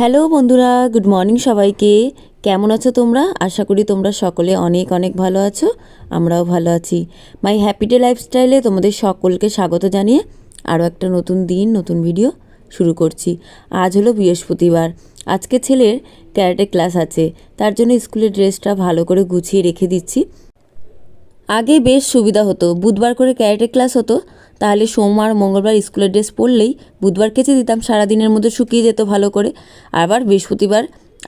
Hello বন্ধুরা, good morning সবাইকে। কেমন আছো তোমরা? আশা করি তোমরা সকলে অনেক অনেক ভালো আছো, আমরাও ভালো আছি। মাই হ্যাপিডে লাইফস্টাইলে তোমাদের সকলকে স্বাগত জানিয়ে আরও একটা নতুন দিন, নতুন ভিডিও শুরু করছি। আজ হলো বৃহস্পতিবার। আজকে ছেলের ক্যারাটে ক্লাস আছে, তার জন্য স্কুলের ড্রেসটা ভালো করে গুছিয়ে রেখে দিচ্ছি। আগে বেশ সুবিধা হতো, বুধবার করে ক্যারেটে ক্লাস হতো তাহলে সোমবার, মঙ্গলবার স্কুলের ড্রেস পরলেই বুধবার কেচে দিতাম, সারাদিনের মধ্যে শুকিয়ে যেত ভালো করে। আবার বৃহস্পতিবার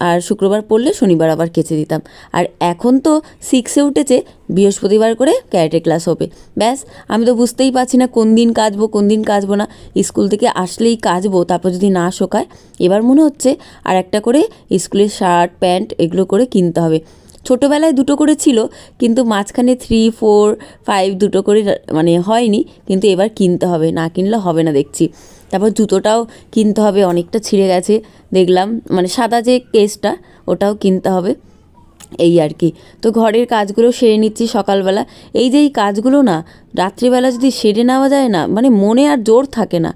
আর শুক্রবার পড়লে শনিবার আবার কেচে দিতাম। আর এখন তো সিক্সে উঠেছে, বৃহস্পতিবার করে ক্যারেটে ক্লাস হবে। ব্যাস, আমি তো বুঝতেই পারছি না কোন দিন কাচবো কোন দিন কাচবো না। স্কুল থেকে আসলেই কাচবো তারপর যদি না শোকায়। এবার মনে হচ্ছে আর একটা করে স্কুলের শার্ট, প্যান্ট এগুলো করে কিনতে হবে। ছোটোবেলায় দুটো করে ছিল, কিন্তু মাঝখানে থ্রি ফোর ফাইভ দুটো করে মানে হয়নি, কিন্তু এবার কিনতে হবে, না কিনলে হবে না দেখছি। তারপর জুতোটাও কিনতে হবে, অনেকটা ছিঁড়ে গেছে, দেখলাম মানে সাদা যে কেসটা, ওটাও কিনতে হবে, এই আর কি। তো ঘরের কাজগুলো সেরে নিচ্ছি সকালবেলা। এই যে এই কাজগুলো না, রাত্রিবেলা যদি সেরে নেওয়া যায় না মানে মনে আর জোর থাকে না।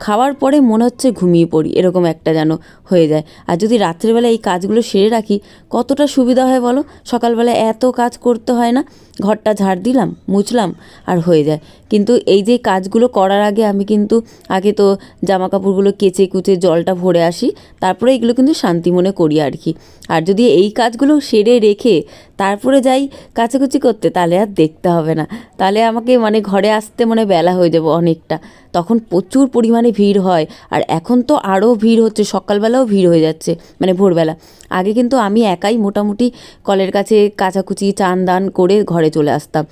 খাওয়ার পরে মনে হচ্ছে ঘুমিয়ে পড়ি, এরকম একটা যেন হয়ে যায়। আর যদি রাত্রেবেলা এই কাজগুলো সেরে রাখি, কতটা সুবিধা হয় বলো? সকালবেলা এত কাজ করতে হয় না ঘরটা ঝাড় দিলাম, মুছলাম আর হয়ে যায়। কিন্তু এই যে কাজগুলো করার আগে আমি কিন্তু আগে তো জামা কাপড়গুলো কেচে কুচে জলটা ভরে আসি, তারপরে এগুলো কিন্তু শান্তি মনে করি আর কি। আর যদি এই কাজগুলো সেরে রেখে তারপরে যাই কাচাকুচি করতে, তাহলে আর দেখতে হবে না। তাহলে আমাকে মানে ঘরে আসতে মানে বেলা হয়ে যাব অনেকটা। তখন প্রচুর পরিমাণে ভিড় হয় আর এখন তো আরও ভিড় হচ্ছে, সকালবেলাও ভিড় হয়ে যাচ্ছে মানে ভোরবেলা। আগে কিন্তু আমি একাই মোটামুটি কলের কাছে কাচাকুচি, চান দান করে ঘরে চলে আসতাম।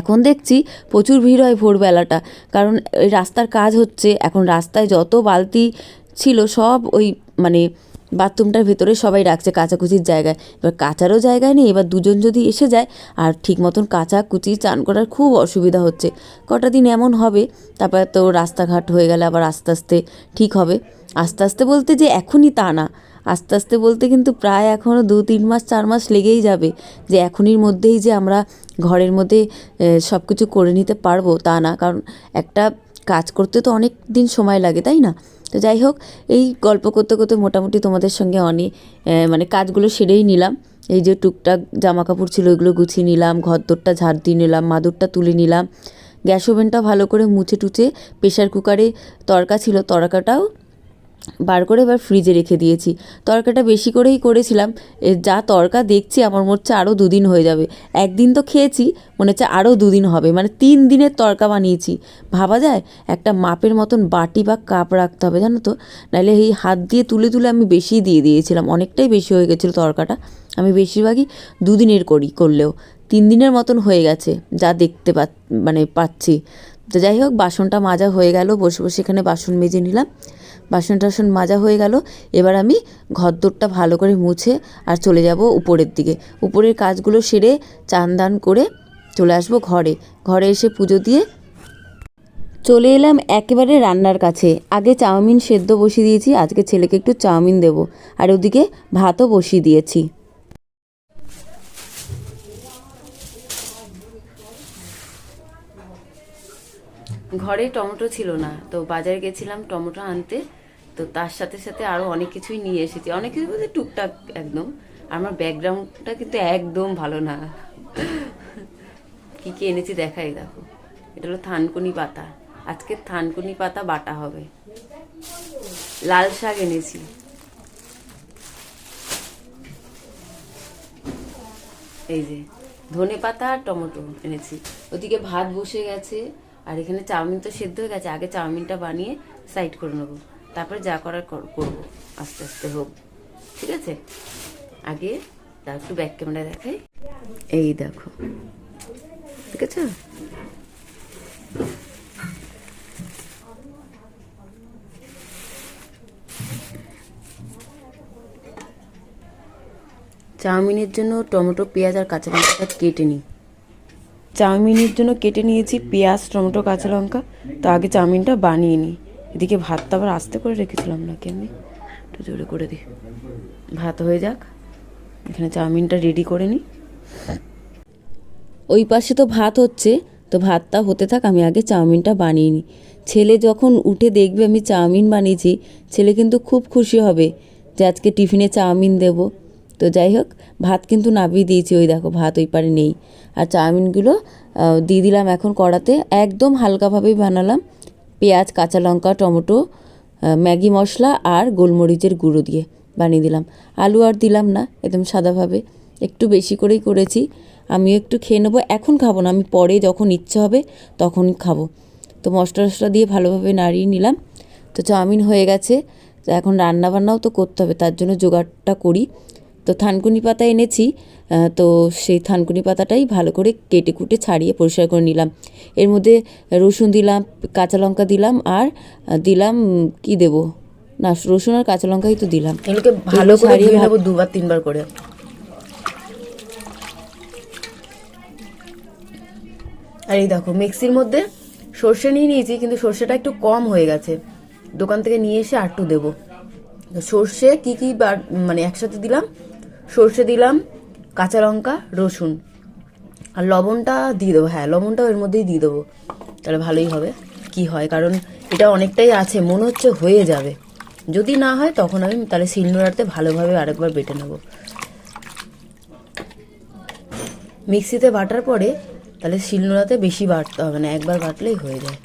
এখন দেখছি প্রচুর ভিড় হয় ভোরবেলাটা। কারণ ওই রাস্তার কাজ হচ্ছে, এখন রাস্তায় যত বালতি ছিল সব ওই মানে বাথরুমটার ভেতরে সবাই রাখছে কাচাকুচির জায়গায়। এবার কাচারও জায়গায় নেই, এবার দুজন যদি এসে যায় আর ঠিক মতন কাচা কুচি চান করার খুব অসুবিধা হচ্ছে। কটা দিন এমন হবে, তারপর তো রাস্তাঘাট হয়ে গেলে আবার আস্তে আস্তে ঠিক হবে। আস্তে আস্তে বলতে যে এখনই তা না। আস্তে আস্তে বলতে কিন্তু প্রায় এখনও দু, তিন মাস, চার মাস লেগেই যাবে যে এখনই মধ্যেই যে আমরা ঘরের মধ্যে সব কিছু করে নিতে পারব তা না। কারণ একটা কাজ করতে তো অনেক দিন সময় লাগে, তাই না? তো যাই হোক, এই গল্প করতে করতে মোটামুটি তোমাদের সঙ্গে অনেক মানে কাজগুলো সেরেই নিলাম। এই যে টুকটাক জামা কাপড় ছিল ওইগুলো গুছিয়ে নিলাম ঘর ঘরদোরটা ঝাড় দিয়ে নিলাম, মাদুরটা তুলে নিলাম। গ্যাস ওভেনটা ভালো করে মুছে টুছে প্রেশার কুকারে তরকা ছিল তরকাটাও বার করে এবার ফ্রিজে রেখে দিয়েছি। তরকাটা বেশি করেই করেছিলাম। যা তরকা দেখছি আমার মনে হচ্ছে আরও দুদিন হয়ে যাবে। একদিন তো খেয়েছি, মনে হচ্ছে আরও দুদিন হবে। মানে তিন দিনের তরকা বানিয়েছি। ভাবা যায়, একটা মাপের মতন বাটি বা কাপ রাখতে হবে, জানো তো? নাহলে এই হাত দিয়ে তুলে তুলে আমি বেশি দিয়ে দিয়েছিলাম। অনেকটাই বেশি হয়ে গেছিল তরকাটা। আমি বেশিরভাগই দুদিনের করি করলেও। তিন দিনের মতন হয়ে গেছে, যা দেখতে পা মানে পাচ্ছি। তো যাই হোক, বাসনটা মাজা হয়ে গেল। বসে বসে এখানে বাসন মেজে নিলাম। বাসন টাসন মাজা হয়ে গেল। এবার আমি ঘরদোরটা ভালো করে মুছে আর চলে যাব উপরের দিকে। উপরের কাজগুলো সেরে চান দান করে চলে আসব ঘরে। ঘরে এসে পুজো দিয়ে চলে এলাম একেবারে রান্নার কাছে। আগে চাউমিন সেদ্ধ বসিয়ে দিয়েছি, আজকে ছেলেকে একটু চাউমিন দেব। আর ওদিকে ভাতও বসিয়ে দিয়েছি। ঘরে টমেটো ছিল না, তো বাজারে গেছিলাম টমেটো আনতে, তো তার সাথে সাথে আরও অনেক কিছুই নিয়ে এসেছি। অনেক কিছু বলতে টুকটাক একদম, আমার ব্যাকগ্রাউন্ডটা কিন্তু একদম ভালো না। কি কি এনেছি দেখাই, দেখো। এটা হলো থানকুনি পাতা। আজকে থানকুনি পাতা বাটা হবে। লাল শাক এনেছি। এই যে ধনে পাতা আর টমেটো এনেছি। ওদিকে ভাত বসে গেছে। আর এখানে চাউমিন তো সেদ্ধ হয়ে গেছে, আগে চাউমিনটা বানিয়ে সাইড করে নেব। তারপরে যা করার করব, আস্তে আস্তে হোক। ঠিক আছে? আগে তা একটু ব্যাক ক্যামেরা দেখাই। এই দেখো। ঠিক আছে? চাউমিনের জন্য টমেটো, পেঁয়াজ আর কাঁচা লঙ্কাটা কেটে নিই। চাউমিনের জন্য কেটে নিয়েছি পেঁয়াজ, টমেটো, কাঁচা লঙ্কা। তো আগে চাউমিনটা বানিয়ে নিই। এদিকে ভাতটা আবার আস্তে করে রেখেছিলাম নাকি আমি? একটু জোরে করে দিই। ভাত হয়ে যাক। এখানে চাউমিনটা রেডি করে নিই। ওই পাশে তো ভাত হচ্ছে। তো ভাতটা হতে থাক, আমি আগে চাউমিনটা বানিয়ে নিই। ছেলে যখন উঠে দেখবে আমি চাউমিন বানিয়েছি, ছেলে কিন্তু খুব খুশি হবে যে আজকে টিফিনে চাউমিন দেব। তো যাই হোক, ভাত কিন্তু নাবিয়ে দিয়েছি, ওই দেখো ভাত ওই পারে নেই। আর চাউমিনগুলো দিয়ে দিলাম এখন কড়াতে। একদম হালকাভাবেই বানালাম। পেঁয়াজ, কাঁচা লঙ্কা, টমেটো ম্যাগি মশলা আর গোলমরিচের গুঁড়ো দিয়ে বানিয়ে দিলাম। আলু আর দিলাম না, একদম সাদাভাবে। একটু বেশি করেই করেছি। আমিও একটু খেয়ে নেব। এখন খাব না, আমি পরে যখন ইচ্ছে হবে তখন খাব। তো মশলা টশলা দিয়ে ভালোভাবে নাড়িয়ে নিলাম। তো চাউমিন হয়ে গেছে। তো এখন রান্না বান্নাও তো করতে হবে, তার জন্য জোগাড়টা করি। তো থানকুনি পাতা এনেছি তো সেই থানকুনি পাতাটাই ভালো করে কেটে কুটে ছাড়িয়ে পরিষ্কার করে নিলাম। এর মধ্যে রসুন দিলাম কাঁচা লঙ্কা দিলাম আর দিলাম কি দেব? না রসুন আর কাঁচা লঙ্কাই তো দিলাম। এগুলোকে ভালো ছাড়িয়ে ভাব- দুবার তিনবার করে। আর এই দেখো মিক্সির মধ্যে সর্ষে নিয়ে নিয়েছি কিন্তু সর্ষেটা একটু কম হয়ে গেছে। দোকান থেকে নিয়ে এসে আরটু দেবো। সর্ষে কি কি বার- মানে একসাথে দিলাম? সর্ষে দিলাম, কাঁচা লঙ্কা, রসুন। আর লবণটা দিয়ে দেবো হ্যাঁ লবণটাও এর মধ্যেই দিয়ে দেবো। তাহলে ভালোই হবে, কি হয়? কারণ এটা অনেকটাই আছে, মনে হচ্ছে হয়ে যাবে। যদি না হয়, তখন আমি তাহলে শিলনোড়াতে ভালোভাবে আরেকবার বেটে নেব। মিক্সিতে বাটার পরে তাহলে শিলনোড়াতে বেশি বাটতে হবে না, একবার বাটলেই হয়ে যায়।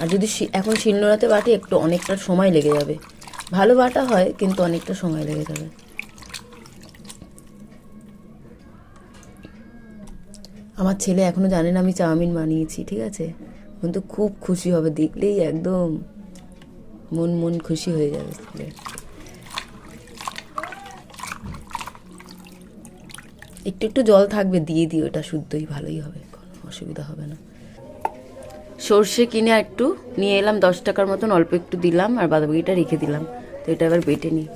আর যদি এখন শিলনোড়াতে বাটি, একটু অনেকটা সময় লেগে যাবে। ভালো বাটা হয়, কিন্তু অনেকটা সময় লেগে যাবে। আমার ছেলে এখনও জানে না আমি চাউমিন বানিয়েছি, ঠিক আছে? কিন্তু খুব খুশি হবে, দেখলেই একদম মন মন খুশি হয়ে যাবে ছেলে একটু একটু জল থাকবে, দিয়ে দিও, এটা শুদ্ধই ভালোই হবে, কোনো অসুবিধা হবে না। সর্ষে কিনে একটু নিয়ে এলাম, দশ টাকার মতন, অল্প একটু দিলাম আর বাদবাকিটা রেখে দিলাম। তো এটা এবার বেটে নিই।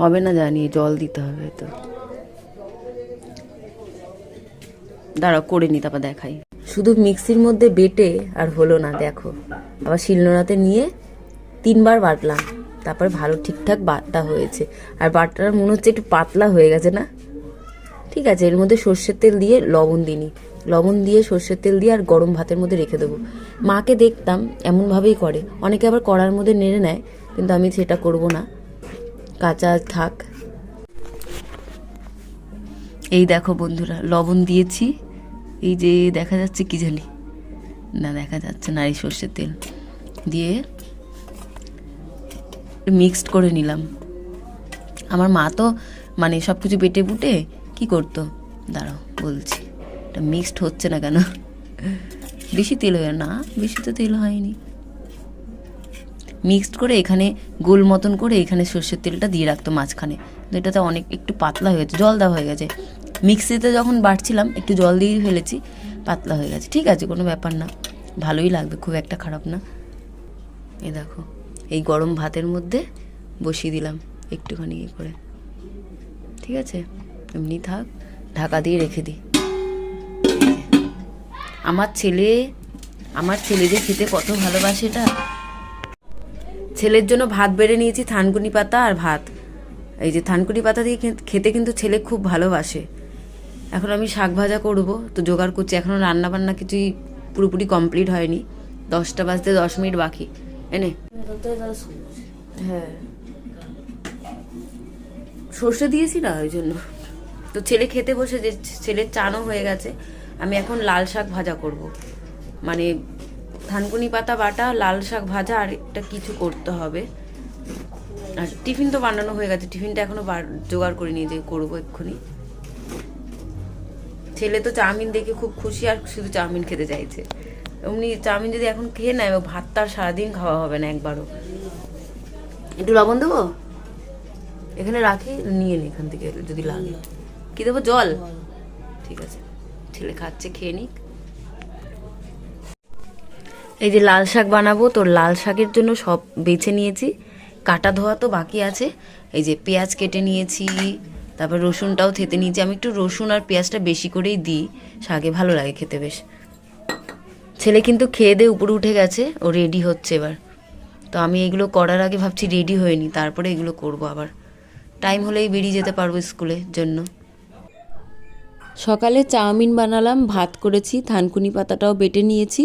হবে না জানি, জল দিতে হবে তো। দাঁড়াও করে নি, তারপর দেখাই। শুধু মিক্সির মধ্যে বেটে আর হলো না, দেখো। আবার শিলনোড়াতে নিয়ে তিনবার বাটলাম। তারপর ভালো ঠিকঠাক বাটা হয়েছে। আর বাটার মনে হচ্ছে একটু পাতলা হয়ে গেছে না? ঠিক আছে, এর মধ্যে সর্ষের তেল দিয়ে লবণ দিনি লবণ দিয়ে সর্ষের তেল দিয়ে আর গরম ভাতের মধ্যে রেখে দেবো। মাকে দেখতাম, এমনভাবেই করে। অনেকে আবার কড়ার মধ্যে নেড়ে নেয়, কিন্তু আমি সেটা করব না। কাঁচা থাক। এই দেখো বন্ধুরা, লবণ দিয়েছি। এই যে দেখা যাচ্ছে কি জানি? না, দেখা যাচ্ছে না এই সর্ষের তেল। দিয়ে মিক্সড করে নিলাম। আমার মা তো মানে সব কিছু বেটে বুটে কি করতো? দাঁড়াও, বলছি। এটা মিক্সড হচ্ছে না কেন? বেশি তেল হয়ে না, বেশি তো তেল হয়নি। মিক্সড করে এখানে গোল মতন করে এখানে সর্ষের তেলটা দিয়ে রাখতো মাঝখানে। তো এটাতে অনেক একটু পাতলা হয়ে গেছে, জল দেওয়া হয়ে গেছে। মিক্সিতে যখন বাটছিলাম একটু জল দিয়ে ফেলেছি, পাতলা হয়ে গেছে। ঠিক আছে, কোনো ব্যাপার না। ভালোই লাগবে, খুব একটা খারাপ না। এ দেখো। এই গরম ভাতের মধ্যে বসিয়ে দিলাম একটুখানি ইয়ে করে। ঠিক আছে? এমনি থাক, ঢাকা দিয়ে রেখে দিই আমার ছেলে আমার ছেলে যে খেতে কত ভালোবাসে এটা? ছেলের জন্য ভাত বেড়ে নিয়েছি থানকুনি পাতা আর ভাত। এই যে থানকুনি পাতা দিয়ে খেতে কিন্তু ছেলে খুব ভালোবাসে। এখন আমি শাক ভাজা করব, তো জোগাড় করছি। এখনও রান্না বান্না কিছুই পুরোপুরি কমপ্লিট হয়নি। দশটা বাজতে দশ মিনিট বাকি। এনে। হ্যাঁ। সর্ষে দিয়েছি না ওই জন্য। তো ছেলে খেতে বসে যে ছেলের চানও হয়ে গেছে, আমি এখন লাল শাক ভাজা করব। মানে থানকুনি পাতা বাটা, লাল শাক ভাজা, আর একটা কিছু করতে হবে। আর টিফিন তো বানানো হয়ে গেছে, টিফিনটা এখনও বার- জোগাড় করে নিয়ে যে করব এক্ষুনি। ছেলে তো চাউমিন দেখে খুব খুশি, আর শুধু চাউমিন খেতে চাইছে। এমনি চাউমিন যদি এখন খেয়ে নেয় ভাত তার সারাদিন খাওয়া হবে না একবারও। একটু লবণ দেবো? এখানে রাখি নিয়ে নি এখান থেকে যদি লাগে। কি দেবো? জল? ঠিক আছে। ছেলে খাচ্ছে খেয়ে নিক। এই যে লাল শাক বানাবো তো লাল শাকের জন্য সব বেছে নিয়েছি। কাটা ধোয়া তো বাকি আছে। এই যে পেঁয়াজ কেটে নিয়েছি তারপর রসুনটাও থেতে নিয়েছি। আমি একটু রসুন আর পেঁয়াজটা বেশি করেই দিই। শাকে ভালো লাগে খেতে বেশ। ছেলে কিন্তু খেয়ে দিয়ে উপরে উঠে গেছে, ও রেডি হচ্ছে এবার। তো আমি এগুলো করার আগে ভাবছি রেডি হয়নি, তারপরে এগুলো করব আবার। টাইম হলেই বেরিয়ে যেতে পারব স্কুলের জন্য। সকালে চাউমিন বানালাম, ভাত করেছি, থানকুনি পাতাটাও বেটে নিয়েছি,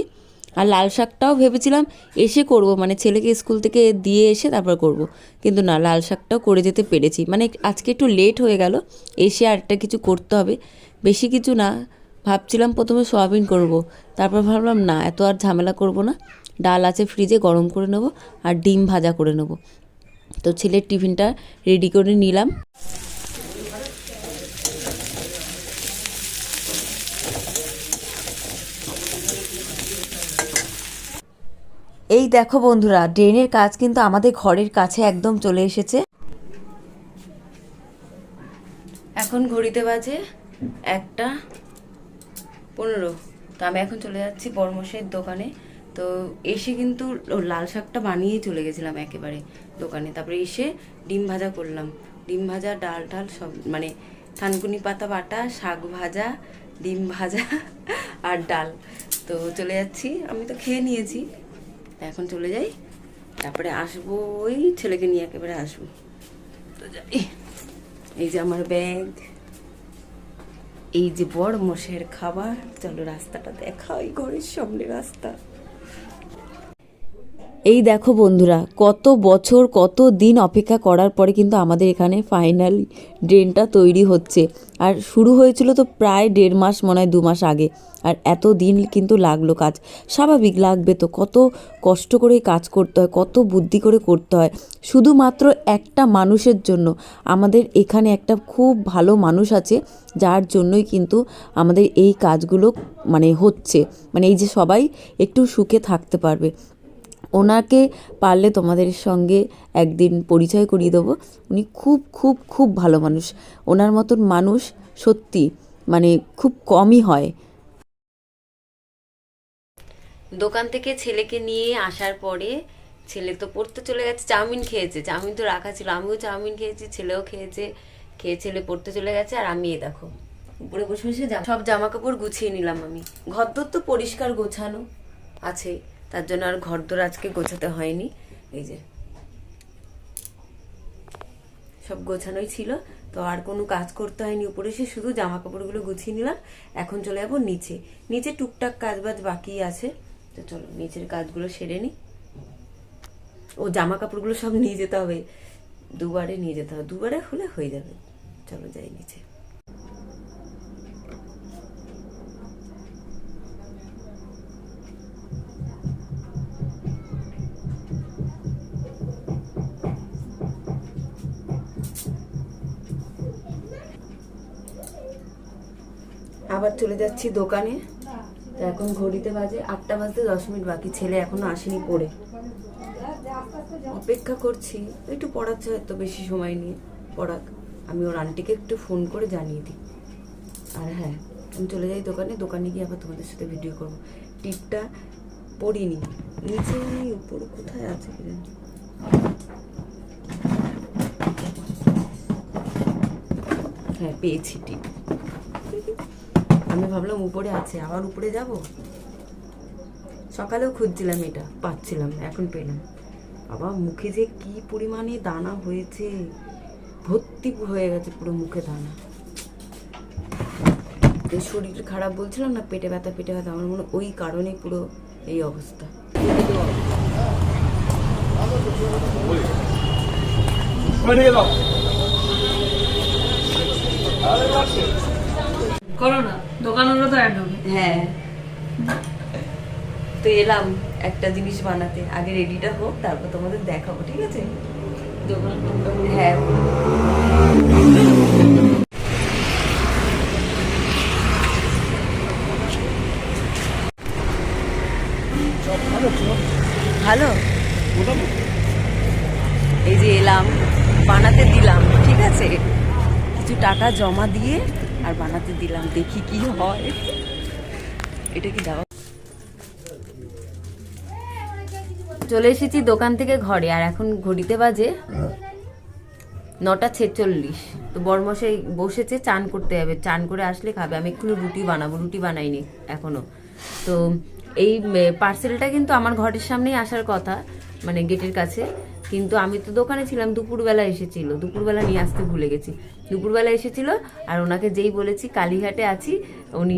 আর লাল শাকটাও ভেবেছিলাম এসে করব মানে ছেলেকে স্কুল থেকে দিয়ে এসে তারপর করব। কিন্তু না, লাল শাকটাও করে যেতে পেরেছি। মানে আজকে একটু লেট হয়ে গেল, এসে আরেকটা কিছু করতে হবে। বেশি কিছু না ভাবছিলাম প্রথমে সোয়াবিন করব। তারপর ভাবলাম, না, এত আর ঝামেলা করব না। ডাল আছে ফ্রিজে, গরম করে নেব আর ডিম ভাজা করে নেব। তো ছেলের টিফিনটা রেডি করে নিলাম। এই দেখো বন্ধুরা, ড্রেনের কাজ কিন্তু আমাদের ঘরের কাছে একদম চলে এসেছে। এখন ঘড়িতে বাজে একটা পনেরো। তো আমি এখন চলে যাচ্ছি বর্মশের দোকানে। তো এসে কিন্তু লাল শাকটা বানিয়ে চলে গেছিলাম একেবারে দোকানে। তারপরে এসে ডিম ভাজা করলাম। ডিম ভাজা, ডাল টাল সব মানে থানকুনি পাতা বাটা, শাক ভাজা, ডিম ভাজা আর ডাল। তো চলে যাচ্ছি। আমি তো খেয়ে নিয়েছি। এখন চলে যাই। তারপরে আসব ওই ছেলেকে নিয়ে একেবারে আসব। তো যাই। এই যে আমার ব্যাগ। এই যে বড় মশের খাবার চলো রাস্তাটা দেখা ওই ঘরের সামনে রাস্তা। এই দেখো বন্ধুরা, কত বছর, কত দিন অপেক্ষা করার পরে কিন্তু আমাদের এখানে ফাইনালি ড্রেনটা তৈরি হচ্ছে। আর শুরু হয়েছিল তো প্রায় দেড় মাস, মনে হয় দু মাস আগে। আর এত দিন কিন্তু লাগল কাজ। স্বাভাবিক লাগবে তো, কত কষ্ট করে কাজ করতে হয়, কত বুদ্ধি করে করতে হয়। শুধুমাত্র একটা মানুষের জন্য। আমাদের এখানে একটা খুব ভালো মানুষ আছে, যার জন্যই কিন্তু আমাদের এই কাজগুলো মানে হচ্ছে। মানে এই যে সবাই একটু সুখে থাকতে পারবে। ওনাকে পারলে তোমাদের সঙ্গে একদিন পরিচয় করিয়ে দেবো। উনি খুব খুব খুব ভালো মানুষ। ওনার মতন মানুষ সত্যি মানে খুব কমই হয়। দোকান থেকে ছেলেকে নিয়ে আসার পরে ছেলে তো পড়তে চলে গেছে, চাউমিন খেয়েছে। চাউমিন তো রাখা ছিল, আমিও চাউমিন খেয়েছি, ছেলেও খেয়েছে, খেয়ে ছেলে পড়তে চলে গেছে, আর আমি এ দেখো। উপরে বসে বসে সব জামা কাপড় গুছিয়ে নিলাম আমি। ঘরদোর তো পরিষ্কার গোছানো আছে। তার জন্য আর ঘরদোর আজকে গোছাতে হয়নি। এই যে। সব গোছানোই ছিল, তো আর কোনো কাজ করতে হয়নি উপরে এসে শুধু জামা কাপড়গুলো গুছিয়ে নিলাম। এখন চলে যাব নিচে। নিচে টুকটাক কাজ বাজ বাকি আছে, তো চলো নিচের কাজগুলো সেরে নিই। ও জামা কাপড়গুলো সব নিয়ে যেতে হবে। দুবারে নিয়ে যেতে হবে। দুবারে হলে হয়ে যাবে। চলো যাই নিচে। আবার চলে যাচ্ছি দোকানে। তো এখন ঘড়িতে বাজে আটটা বাজতে দশ মিনিট বাকি, ছেলে এখনও আসেনি পড়ে। অপেক্ষা করছি, একটু পড়াচ্ছে হয়তো বেশি সময় নিয়ে, পড়াক। আমি ওর আন্টিকে একটু ফোন করে জানিয়ে দিই। আর হ্যাঁ আমি চলে যাই দোকানে দোকানে গিয়ে আবার তোমাদের সাথে ভিডিও করব। টিপটা পড়িনি নিচে নেই উপরে কোথায় আছে কি জানি। হ্যাঁ পেয়েছি টিপ। আমি ভাবলাম উপরে আছে আবার উপরে যাব? সকালেও খুঁজছিলাম এটা পাচ্ছিলাম না, এখন পেলাম। বাবা মুখে যে কি পরিমাণে দানা হয়েছে ভর্তি হয়ে গেছে পুরো মুখে দানা। শরীর খারাপ বলছিলাম না পেটে ব্যথা পেটে ব্যথা আমার মনে ওই কারণে পুরো এই অবস্থা। করো না দোকান হলো তো হ্যাঁ। তো এলাম একটা জিনিস বানাতে। আগে রেডিটা হোক তারপর তোমাদের দেখাবো ঠিক আছে? দোকান হ্যাঁ। ভালো? এই যে এলাম বানাতে দিলাম ঠিক আছে? কিছু টাকা জমা দিয়ে আর বানাতে দিলাম দেখি কি হয়। এটা কি দেওয়া চলে এসেছি দোকান থেকে ঘরে আর এখন ঘড়িতে বাজে নটা ছেচল্লিশ। তো বরমশাই বসেছে চান করতে যাবে। চান করে আসলে খাবে। আমি একটু রুটি বানাবো রুটি বানাইনি এখনও। তো এই পার্সেলটা কিন্তু আমার ঘরের সামনেই আসার কথা মানে গেটের কাছে। কিন্তু আমি তো দোকানে ছিলাম দুপুরবেলা এসেছিল। দুপুরবেলা নিয়ে আসতে ভুলে গেছি। দুপুরবেলা এসেছিল আর ওনাকে যেই বলেছি কালীঘাটে আছি উনি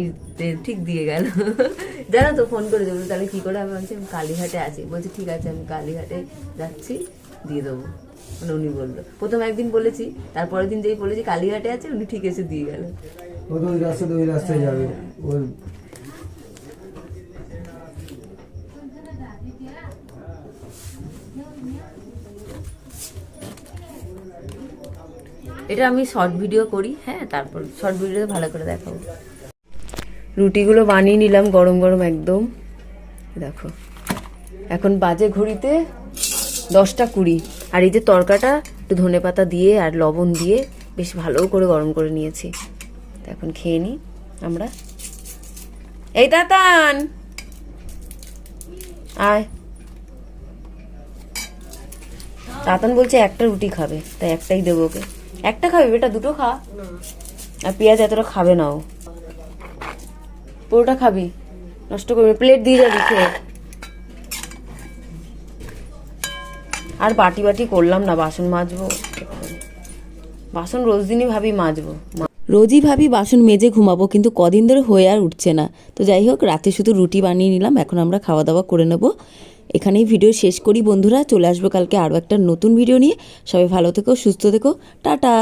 ঠিক দিয়ে গেল। জানো তো ফোন করে দেবো তাহলে কী করে? আমি বলছি আমি কালীঘাটে আছি। বলছি ঠিক আছে আমি কালীঘাটে যাচ্ছি দিয়ে দেবো। মানে উনি বলল। প্রথম একদিন বলেছি তারপরের দিন যেই বলেছি কালীঘাটে আছে উনি ঠিক এসে দিয়ে গেল। ওই রাস্তাতে ওই রাস্তায় যাবে। ওর এটা আমি শর্ট ভিডিও করি হ্যাঁ তারপর শর্ট ভিডিওতে ভালো করে দেখাবো। রুটিগুলো বানিয়ে নিলাম গরম গরম একদম। দেখো, এখন বাজে ঘড়িতে দশটা কুড়ি, আর এই যে তরকাটা একটু ধনে পাতা দিয়ে আর লবণ দিয়ে বেশ ভালো করে গরম করে নিয়েছি। এখন খেয়ে নিই আমরা। এই তাতান! আয়। তাতান বলছে একটা রুটি খাবে, তাই একটাই দেবো ওকে। একটা খাবে, বেটা? দুটো খা। আর পেঁয়াজ এতটা খাবে না ও। পুরোটা খাবি। নষ্ট করবে। প্লেট দিয়ে যাবি খেয়ে। আর বাটি বাটি করলাম না, বাসন মাজবো। বাসন রোজ দিনই ভাবি মাজবো। রোজই ভাবি বাসন মেজে ঘুমাবো, কিন্তু কদিন ধরে হয়ে আর উঠছে না। তো যাই হোক, রাতে শুধু রুটি বানিয়ে নিলাম, এখন আমরা খাওয়া দাওয়া করে নেব। এখানেই ভিডিও শেষ করি বন্ধুরা। চলে আসব কালকে আরও একটা নতুন ভিডিও নিয়ে। সবাই ভালো থেকো, সুস্থ থেকো। টাটা!